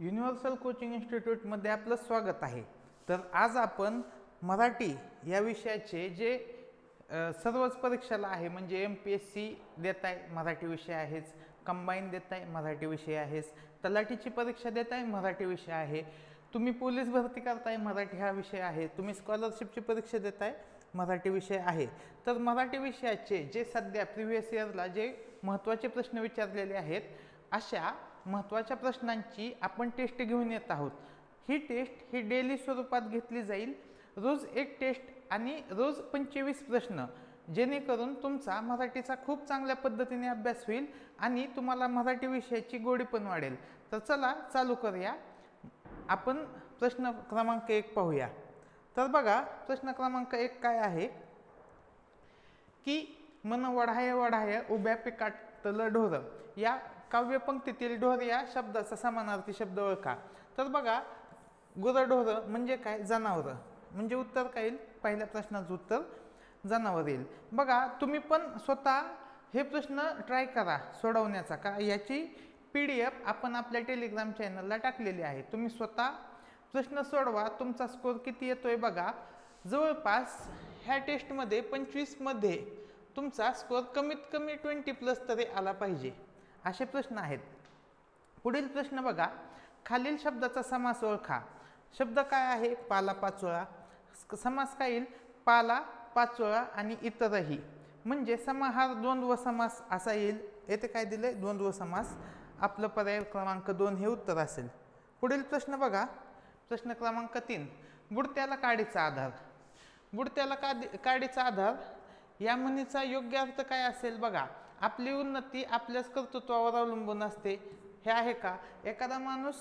Universal coaching इन्स्टिट्यूटमध्ये आपलं स्वागत आहे. तर आज आपण मराठी या विषयाचे जे सर्वच परीक्षाला आहे म्हणजे एम पी एस सी देत आहे मराठी विषय आहेच कंबाईन देत आहे मराठी विषय आहेच तलाठीची परीक्षा देत आहे मराठी विषय आहे. तुम्ही पोलीस भरती करताय मराठी हा विषय आहे. तुम्ही स्कॉलरशिपची परीक्षा देताय मराठी विषय आहे. तर मराठी विषयाचे जे सध्या प्रिव्हियस इयरला जे महत्त्वाचे प्रश्न विचारलेले आहेत अशा महत्त्वाच्या प्रश्नांची आपण टेस्ट घेऊन येत आहोत. ही टेस्ट ही डेली स्वरूपात घेतली जाईल. रोज एक टेस्ट आणि रोज पंचवीस प्रश्न. जेणेकरून तुमचा मराठीचा खूप चांगल्या पद्धतीने अभ्यास होईल आणि तुम्हाला मराठी विषयाची गोडी पण वाढेल. तर चला चालू करूया. आपण प्रश्न क्रमांक एक पाहूया. तर बघा प्रश्न क्रमांक एक काय आहे? की मन वढाय वढाय उभ्या पिकाट ढोरं. या काव्यपंक्तीतील ढोर या शब्दाचा समानार्थी शब्द ओळखा. तर बघा गुरढोर म्हणजे काय? जनावरं. म्हणजे उत्तर काय येईल? पहिल्या प्रश्नाचं उत्तर जनावर येईल. बघा तुम्ही पण स्वतः हे प्रश्न ट्राय करा सोडवण्याचा का याची पी डी एफ आपण आपल्या टेलिग्राम चॅनलला टाकलेली आहे. तुम्ही स्वतः प्रश्न सोडवा तुमचा स्कोर किती येतो आहे बघा. जवळपास ह्या टेस्टमध्ये पंचवीसमध्ये तुमचा स्कोर कमीत कमी ट्वेंटी प्लस तरी आला पाहिजे. असे प्रश्न आहेत. पुढील प्रश्न बघा. खालील शब्दाचा समास ओळखा. शब्द काय आहे? पाला पाचोळा. समास काय येईल? पाला पाचोळा आणि इतरही. म्हणजे समाहार द्वंद्व समास असा येईल. येथे काय दिले द्वंद्व समास. आपलं पर्याय क्रमांक दोन हे उत्तर असेल. पुढील प्रश्न बघा. प्रश्न क्रमांक तीन. बुडत्याला काडीचा आधार. बुडत्याला काडी काडीचा आधार या म्हणीचा योग्य अर्थ काय असेल बघा. आपली उन्नती आपल्याच कर्तृत्वावर अवलंबून असते. हे आहे का? एखादा माणूस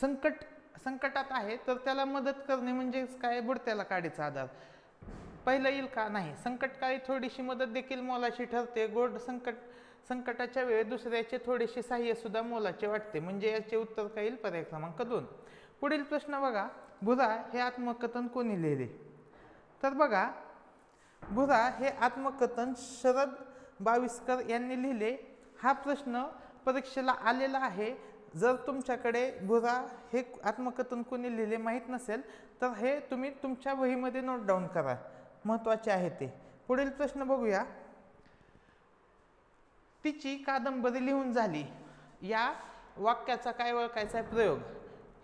संकट संकटात आहे तर त्याला मदत करणे म्हणजेच काय? बुडत्याला काडीचा आधार. पहिलं येईल का? नाही. संकटकाळी थोडीशी मदत देखील मोलाची ठरते. गोड संकट संकटाच्या वेळी दुसऱ्याचे थोडेसे सहाय्यसुद्धा मोलाचे वाटते. म्हणजे याचे उत्तर काय येईल? पर्याय क्रमांक दोन. पुढील प्रश्न बघा. भुरा हे आत्मकथन कोणी लिहिले? तर बघा. भुरा हे आत्मकथन शरद बाविस्कर यांनी लिहिले हा प्रश्न परीक्षेला आलेला आहे. जर तुमच्याकडे बुधा हे आत्मकथन कोणी लिहिले माहीत नसेल तर हे तुम्ही तुमच्या वहीमध्ये नोट डाऊन करा. महत्त्वाचे आहे ते. पुढील प्रश्न बघूया. तिची कादंबरी लिहून झाली. या वाक्याचा काय ओळखायचा आहे प्रयोग?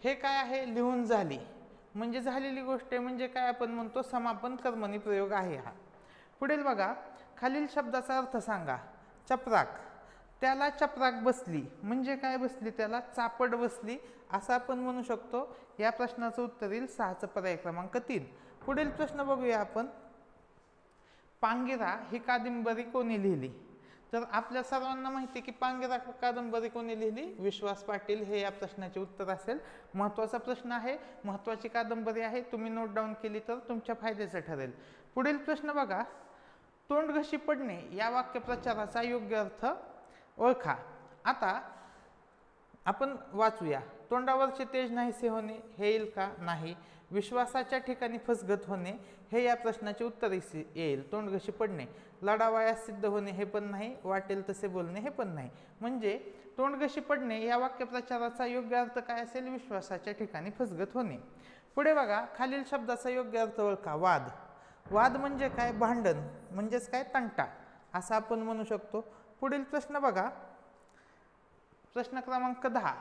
हे काय आहे? लिहून झाली. म्हणजे झालेली गोष्ट म्हणजे काय आपण म्हणतो? समापन कर्मणी प्रयोग आहे हा. पुढील बघा. खालील शब्दाचा अर्थ सांगा. चपराक. त्याला चपराक बसली. म्हणजे काय बसली? त्याला चापड बसली. असं आपण म्हणू शकतो. या प्रश्नाचं उत्तर येईल सहाचं पर्याय क्रमांक तीन. पुढील प्रश्न बघूया आपण. पांगिरा ही कादंबरी कोणी लिहिली? तर आपल्या सर्वांना माहिती आहे की पांगिरा कादंबरी कोणी लिहिली? विश्वास पाटील हे या प्रश्नाचे उत्तर असेल. महत्त्वाचा प्रश्न आहे. महत्त्वाची कादंबरी आहे. तुम्ही नोट डाऊन केली तर तुमच्या फायद्याचं ठरेल. पुढील प्रश्न बघा. तोंडघशी पडणे या वाक्यप्रचाराचा योग्य अर्थ ओळखा. आता आपण वाचूया. तोंडावरचे तेज नाहीसे होणे हे येईल का? नाही. विश्वासाच्या ठिकाणी फसगत होणे हे या प्रश्नाचे उत्तर येईल. तोंडघशी पडणे लढावायास सिद्ध होणे हे पण नाही. वाटेल तसे बोलणे हे पण नाही. म्हणजे तोंडघशी पडणे या वाक्यप्रचाराचा योग्य अर्थ काय असेल? विश्वासाच्या ठिकाणी फसगत होणे. पुढे बघा खालील शब्दाचा योग्य अर्थ ओळखा. वाद. वाद म्हणजे काय? भांडण. म्हणजेच काय? तंटा. असं आपण म्हणू शकतो. पुढील प्रश्न बघा. प्रश्न क्रमांक दहा.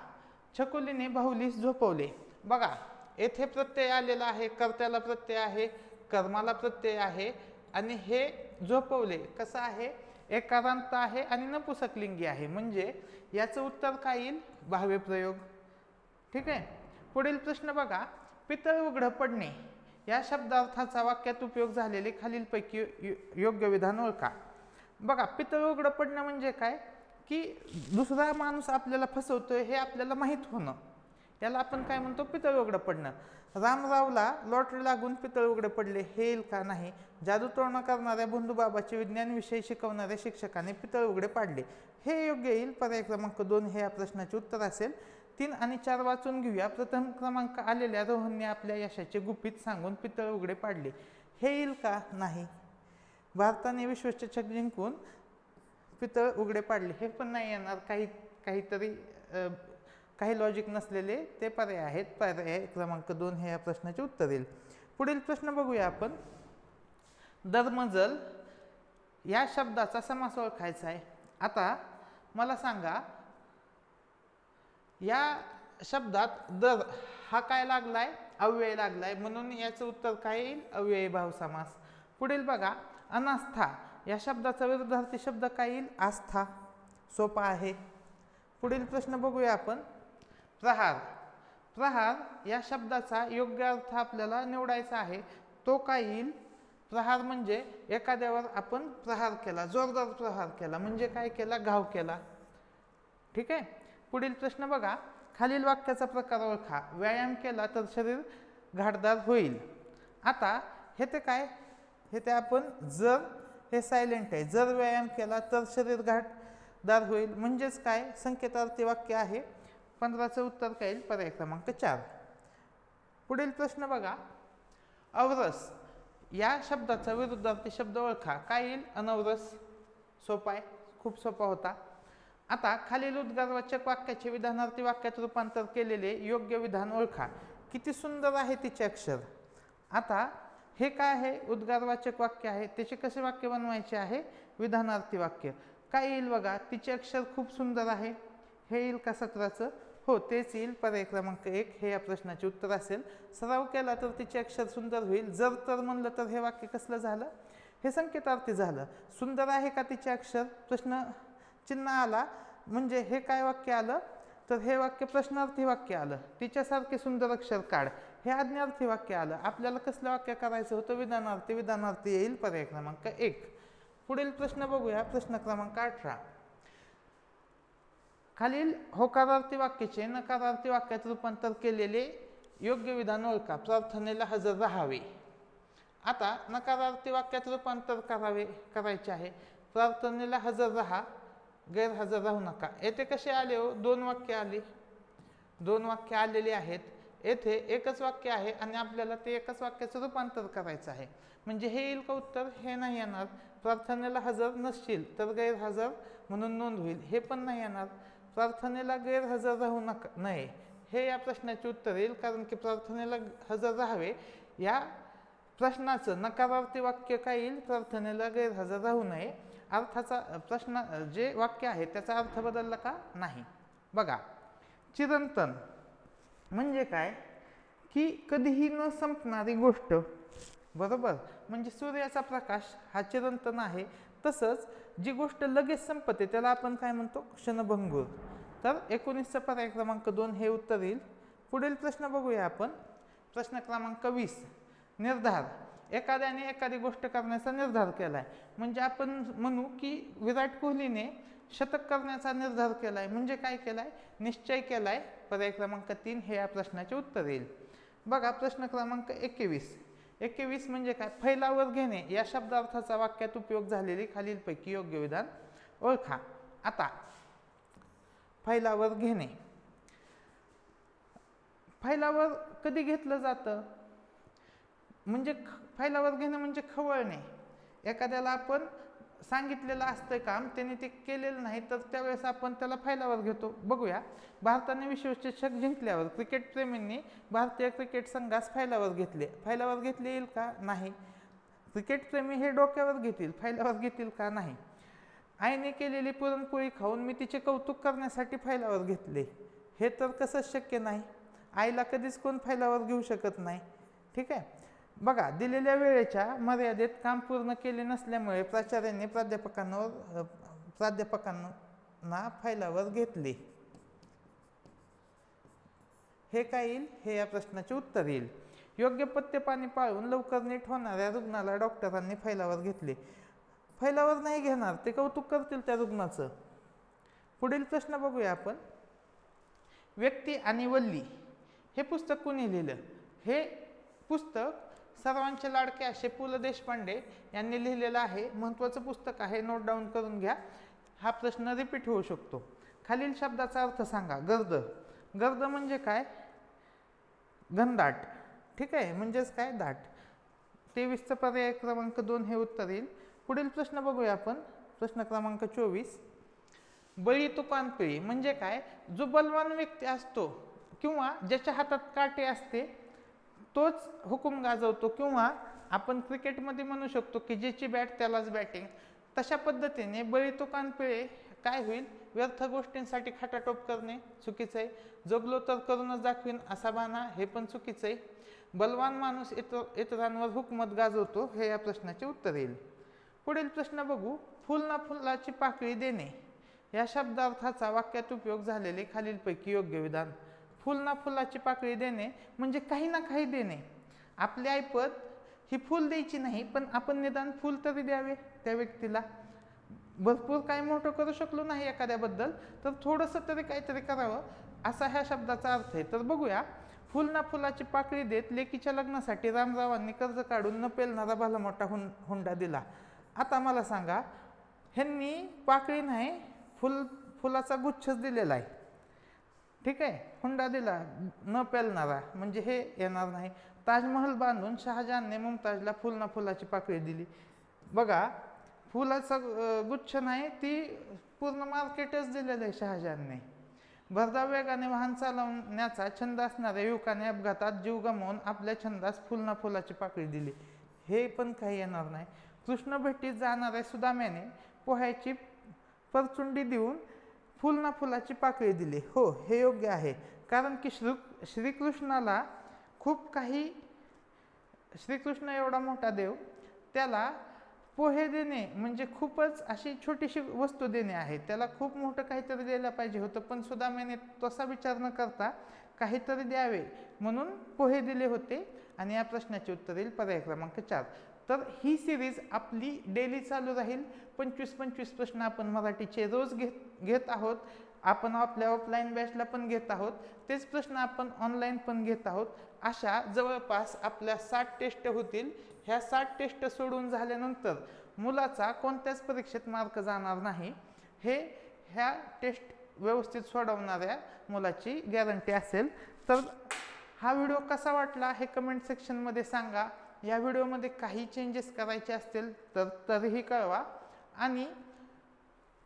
छकुलीने बाहुलीस झोपवले. बघा येथे प्रत्यय आलेला आहे कर्त्याला प्रत्यय आहे कर्माला प्रत्यय आहे आणि हे झोपवले. कसं आहे? एकारांत आहे आणि नपुसकलिंगी आहे. म्हणजे याचं उत्तर काय येईल? भावे प्रयोग. ठीक आहे? पुढील प्रश्न बघा. पितळ उघडं पडणे. या शब्दार्थाचा वाक्यात उपयोग झालेले खालीलपैकी यो- योग्य विधान ओळखा. बघा पितळ उघडं पडणं म्हणजे काय? की दुसरा माणूस आपल्याला फसवतोय हे आपल्याला माहीत होणं. याला आपण काय म्हणतो? पितळ उघडं पडणं. रामरावला लॉटरी लागून पितळ उघडे पडले हे येईल का नाही? जादूटोणा करणाऱ्या बंधुबाबाचे विज्ञान विषय शिकवणाऱ्या शिक्षकाने पितळ उघडे पाडले. हे योग्य येईल? पर्याय क्रमांक दोन हे या प्रश्नाचे उत्तर असेल. तीन आणि चार वाचून घेऊया. प्रथम क्रमांक आलेल्या रोहनने आपल्या यशाचे गुपित सांगून पितळ उघडे पाडले. हे येईल का? नाही. भारताने विश्वचषक जिंकून पितळ उघडे पाडले. हे पण नाही येणार. काही काहीतरी काही लॉजिक नसलेले ते पर्याय आहेत. पर्याय क्रमांक दोन हे या प्रश्नाचे उत्तर येईल पुढील प्रश्न बघूया आपण. दरमजल या शब्दाचा समास ओळखायचा आहे. आता मला सांगा या शब्दात दर हा काय लागलाय? अव्यय लागलाय. म्हणून याचं उत्तर काय येईल? अव्ययी भाव समास. पुढील बघा. अनास्था. या शब्दाचा विरुद्धार्थी शब्द काय येईल? आस्था. सोपा आहे. पुढील प्रश्न बघूया आपण. प्रहार. प्रहार या शब्दाचा योग्य अर्थ आपल्याला निवडायचा आहे. तो काय येईल? प्रहार म्हणजे एखाद्यावर आपण प्रहार केला जोरदार प्रहार केला. म्हणजे काय केला? घाव केला. ठीक आहे? पुढील प्रश्न बघा. खालील वाक्याचा प्रकार ओळखा. व्यायाम केला तर शरीर घाटदार होईल. आता हे ते काय? हे ते आपण जर हे सायलेंट आहे. जर व्यायाम केला तर शरीर घाटदार होईल. म्हणजेच काय? संकेतार्थी वाक्य आहे. पंधराचं उत्तर काय येईल पर्याय क्रमांक चार. पुढील प्रश्न बघा. अवरस. या शब्दाचा विरुद्धार्थी शब्द ओळखा. काय येईल? अनवरस. सोपा आहे. खूप सोपा होता. आता खालील उद्गारवाचक वाक्याचे विधानार्थी वाक्यात रूपांतर केलेले योग्य विधान ओळखा. किती सुंदर आहे तिचे अक्षर. आता हे काय आहे? उद्गारवाचक वाक्य आहे. त्याचे कसे वाक्य बनवायचे आहे? विधानार्थी वाक्य. काय येईल बघा? तिचे अक्षर खूप सुंदर आहे. हे येईल का सत्राचं? हो तेच येईल. पर्याय क्रमांक एक. हे या प्रश्नाचे उत्तर असेल. सराव केला तर तिचे अक्षर सुंदर होईल. जर तर म्हणलं तर हे वाक्य कसलं झालं? हे संकेतार्थी झालं. सुंदर आहे का तिचे अक्षर? प्रश्न चिन्ह आला म्हणजे हे काय वाक्य आलं? तर हे वाक्य प्रश्नार्थी वाक्य आलं. तिच्यासारखे सुंदर अक्षर काढ. हे आज्ञार्थी वाक्य आलं. आपल्याला कसलं वाक्य करायचं होतं? विधानार्थी. विधानार्थी येईल पर्याय क्रमांक एक. पुढील प्रश्न बघूया. प्रश्न क्रमांक अठरा. खालील होकारार्थी वाक्याचे नकारार्थी वाक्यात रूपांतर केलेले योग्य विधान ओळखा. प्रार्थनेला हजर राहावे. आता नकारार्थी वाक्यात रूपांतर करावे करायचे आहे. प्रार्थनेला हजर राहा. गैरहजर राहू नका. येथे कसे आले हो? दोन वाक्य आली. दोन वाक्य आलेली आहेत. येथे एकच वाक्य आहे आणि आपल्याला ते एकच वाक्याचं रूपांतर करायचं आहे. म्हणजे हे येईल का उत्तर? हे नाही येणार. प्रार्थनेला हजर नसशील तर गैरहजर म्हणून नोंद होईल. हे पण नाही येणार. प्रार्थनेला गैरहजर राहू नका. नये हे या प्रश्नाचे उत्तर येईल कारण की प्रार्थनेला हजर राहावे. या प्रश्नाचं नकारार्थी वाक्य काय येईल? प्रार्थनेला गैरहजर राहू नये. अर्थाचा प्रश्न जे वाक्य आहे त्याचा अर्थ बदलला का? नाही. बघा चिरंतन म्हणजे काय? की कधीही न संपणारी गोष्ट. बरोबर? म्हणजे सूर्याचा प्रकाश हा चिरंतन आहे. तसंच जी गोष्ट लगेच संपते त्याला आपण काय म्हणतो? क्षणभंगूर. तर एकोणीसचा पर्याय क्रमांक दोन हे उत्तर येईल. पुढील प्रश्न बघूया आपण. प्रश्न क्रमांक वीस. निर्धार. एखाद्याने एखादी गोष्ट करण्याचा निर्धार केला आहे म्हणजे आपण म्हणू की विराट कोहलीने शतक करण्याचा निर्धार केला आहे म्हणजे काय केलाय? निश्चय केला आहे पर्याय क्रमांक तीन हे या प्रश्नाचे उत्तर येईल. बघा प्रश्न क्रमांक एकवीस. एकवीस म्हणजे काय? फैलावर घेणे. या शब्दार्थाचा वाक्यात उपयोग झालेली खालीलपैकी योग्य विधान ओळखा. आता फैलावर घेणे. फैलावर कधी घेतलं जातं? म्हणजे फायलावर घेणं म्हणजे खवळणे एखाद्याला आपण सांगितलेलं असतं काम त्याने ते केलेलं नाही तर त्यावेळेस आपण त्याला फायलावर घेतो. बघूया. भारताने विश्वचषक जिंकल्यावर क्रिकेटप्रेमींनी भारतीय क्रिकेट संघास फायलावर घेतले. फायलावर घेतले येईल का? नाही. क्रिकेटप्रेमी हे डोक्यावर घेतील. फायलावर घेतील का? नाही. आईने केलेली पुरणपोळी खाऊन मी तिचे कौतुक करण्यासाठी फायलावर घेतले. हे तर कसं शक्य नाही? आईला कधीच कोण फायलावर घेऊ शकत नाही. ठीक आहे? बघा दिलेल्या वेळेच्या मर्यादेत काम पूर्ण केले नसल्यामुळे प्राचार्यांनी प्राध्यापकांवर प्राध्यापकांना फायलावर घेतले. हे काय येईल? हे या प्रश्नाचे उत्तर येईल. योग्य पथ्य पाणी पाळून लवकर नीट होणाऱ्या रुग्णाला डॉक्टरांनी फैलावर घेतले. फैलावर नाही घेणार ते कौतुक करतील त्या रुग्णाचं. पुढील प्रश्न बघूया आपण. व्यक्ती आणि वल्ली हे पुस्तक कुणी लिहिलं? हे पुस्तक सर्वांचे लाडके असे पु ल देशपांडे यांनी लिहिलेलं आहे महत्त्वाचं पुस्तक आहे नोट डाऊन करून घ्या. हा प्रश्न रिपीट होऊ शकतो. खालील शब्दाचा अर्थ सांगा गर्द. गर्द म्हणजे काय? घनदाट. ठीक आहे? म्हणजेच काय? दाट. तेवीसचा पर्याय क्रमांक दोन हे उत्तर येईल. पुढील प्रश्न बघूया आपण. प्रश्न क्रमांक चोवीस. बळी तो पानपिळी म्हणजे काय? जो बलवान व्यक्ती असतो किंवा ज्याच्या हातात काटे असते तोच हुकूम गाजवतो किंवा आपण क्रिकेटमध्ये म्हणू शकतो की ज्याची बॅट त्यालाच बॅटिंग तशा पद्धतीने बळी तो काय होईल? व्यर्थ गोष्टींसाठी खाटाटोप करणे चुकीचं आहे. जगलो तर करूनच दाखवीन असा बाना हे पण चुकीचं आहे. बलवान माणूस इतर इतरांवर हुकमत गाजवतो हे या प्रश्नाचे उत्तर येईल. पुढील प्रश्न बघू फुल ना फुलाची पाकळी देणे. या शब्दार्थाचा वाक्यात उपयोग झालेले खालीलपैकी योग्य विधान. फुल ना फुलाची पाकळी देणे म्हणजे काही ना काही देणे. आपली ऐपत ही फुल द्यायची नाही पण आपण निदान फुल तरी द्यावे त्या व्यक्तीला. भरपूर काही मोठं करू शकलो नाही एखाद्याबद्दल तर थोडंसं तरी काहीतरी करावं. असा ह्या शब्दाचा अर्थ आहे. तर बघूया फुल ना फुलाची पाकळी देत लेकीच्या लग्नासाठी रामरावांनी कर्ज काढून न पेलणारा भला मोठा हुं हुंडा दिला. आता मला सांगा ह्यांनी पाकळी नाही फुल फुलाचा गुच्छच दिलेला आहे. ठीक आहे? हुंडा दिला न पेलणारा म्हणजे हे येणार नाही. ताजमहल बांधून शहाजहानने मुमताजला फुल ना फुलाची पाकळी दिली. बघा फुलाचा गुच्छ नाही ती पूर्ण मार्केटच दिलेलं आहे शहाजहानने. भरधाव वेगाने वाहन चालवण्याचा छंद असणाऱ्या युवकाने अपघातात जीव गमावून आपल्या छंदास फुल ना फुलाची पाकळी दिली. हे पण काही येणार नाही. कृष्ण भेटीत जाणाऱ्या सुदाम्याने पोह्याची परचुंडी देऊन फुल ना फुलाची पाकळी दिली. हो हे योग्य आहे. कारण की श्री श्रीकृष्णाला खूप काही श्रीकृष्ण एवढा मोठा देव त्याला पोहे देणे म्हणजे खूपच अशी छोटीशी वस्तू देणे आहे. त्याला खूप मोठं काहीतरी द्यायला पाहिजे होतं पण सुदामेने तसा विचार न करता काहीतरी द्यावे म्हणून पोहे दिले होते. आणि या प्रश्नाचे उत्तर येईल पर्याय क्रमांक चार. तर ही सिरीज आपली डेली चालू राहील. पंचवीस पंचवीस प्रश्न आपण मराठीचे रोज घेत घेत आहोत. आपण आपल्या ऑफलाईन बॅचला पण घेत आहोत. तेच प्रश्न आपण ऑनलाईन पण घेत आहोत. अशा जवळपास आपल्या साठ टेस्ट होतील. ह्या साठ टेस्ट सोडून झाल्यानंतर मुलाचा कोणत्याच परीक्षेत मार्क जाणार नाही. हे ह्या टेस्ट व्यवस्थित सोडवणाऱ्या मुलाची गॅरंटी असेल. तर हा व्हिडिओ कसा वाटला हे कमेंट सेक्शनमध्ये सांगा. या व्हिडिओमध्ये काही चेंजेस करायचे असतील तर तरीही कळवा. आणि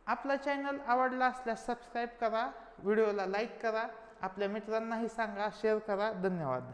आपला चॅनल आवडला असल्यास सबस्क्राईब करा व्हिडिओला लाईक करा आपल्या मित्रांनाही सांगा शेअर करा. धन्यवाद.